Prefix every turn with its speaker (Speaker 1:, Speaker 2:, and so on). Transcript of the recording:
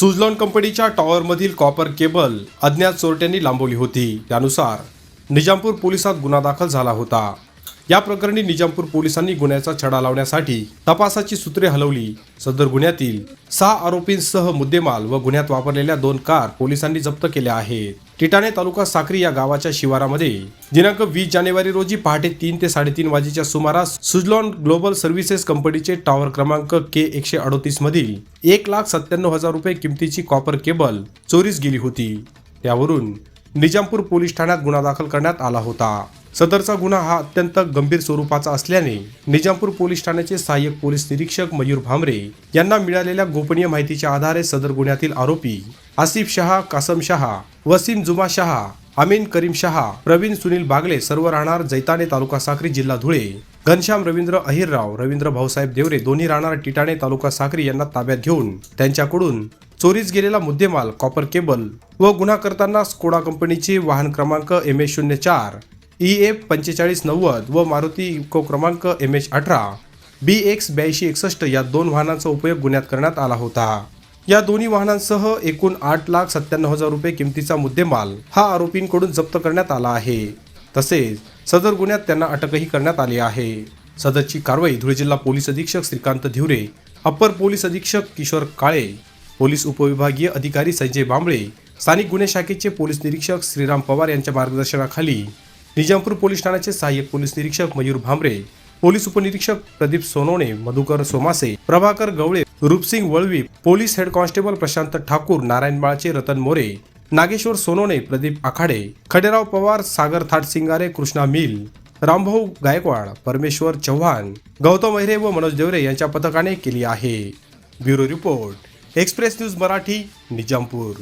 Speaker 1: सुझलॉन कंपनीच्या टॉवरमधील copper cable अज्ञात चोरट्यांनी लांबवली होती. त्यानुसार निजामपूर पोलिसात गुन्हा दाखल झाला होता. या प्रकरणी निजामपूर पोलिसांनी गुन्ह्याचा छडा लावण्यासाठी तपासाची सूत्रे हलवली. सदर गुन्ह्यातील सहा आरोपींसह मुद्देमाल व गुन्ह्यात वापरलेल्या दोन कार पोलिसांनी जप्त केल्या आहेत. टिटाणे तालुका साक्री या गावाच्या शिवारामध्ये दिनांक वीस जानेवारी रोजी पहाटे तीन ते साडेतीन वाजेच्या सुमारास सुजलॉन ग्लोबल सर्व्हिसेस कंपनीचे टॉवर क्रमांक के एकशे अडोतीस मधील एक लाख सत्त्याण्णव हजार रुपये किमतीची कॉपर केबल चोरीस गेली होती. त्यावरून निजामपूर पोलीस ठाण्यात गुन्हा दाखल करण्यात आला होता. सदरचा गुन्हा हा अत्यंत गंभीर स्वरूपाचा असल्याने निजामपूर पोलीस ठाण्याचे सहाय्यक पोलीस निरीक्षक मयूर भामरे यांना मिळालेल्या गोपनीय माहितीच्या आधारे सदर गुन्ह्यातील आरोपी आसिफ शहा कासम शहा वसीम जुमा शहा अमीन करीम शहा प्रवीण सुनील बागले सर्व राहणार जैताने तालुका साक्री जिल्हा धुळे. घनश्याम रवींद्र अहिरराव रवींद्र भाऊसाहेब देवरे दोन्ही राहणार टिटाणे तालुका साक्री यांना ताब्यात घेऊन त्यांच्याकडून चोरीस गेलेला मुद्देमाल कॉपर केबल व गुन्हा करताना स्कोडा कंपनीचे वाहन क्रमांक एम ए शून्य चार ई एफ पंचेचाळीस नव्वद व मारुती इको क्रमांक एम एच अठरा बी एक्स ब्याऐंशी एकसष्ट या दोन वाहनांचा उपयोग गुन्ह्यात करण्यात आला होता. या दोन्ही वाहनांसह एकूण आठ लाख सत्त्याण्णव हजार रुपये किमतीचा मुद्देमाल हा आरोपींकडून जप्त करण्यात आला आहे. तसेच सदर गुन्ह्यात त्यांना अटकही करण्यात आली आहे. सदरची कारवाई धुळे जिल्हा पोलीस अधीक्षक श्रीकांत धिवरे अप्पर पोलीस अधीक्षक किशोर काळे पोलीस उपविभागीय अधिकारी संजय बांबळे स्थानिक गुन्हे शाखेचे पोलीस निरीक्षक श्रीराम पवार यांच्या मार्गदर्शनाखाली निजामपूर पोलीस ठाण्याचे सहाय्यक पोलीस निरीक्षक मयूर भांबरे पोलीस उपनिरीक्षक Pradeep Sonawane Madhukar Somase Prabhakar Gawale Roopsingh Valvi police head constable Prashant Thakur Narayan Balche Ratan More Nageshwar Sonawane Pradeep Akhade Khaderao Pawar Sagar That Singare Krishna mill Rambhau Gaikwad परमेश्वर चव्हाण गौतम अहिरे व मनोज देवरे यांच्या पथकाने केली आहे. Bureau report express news Marathi Nizampur.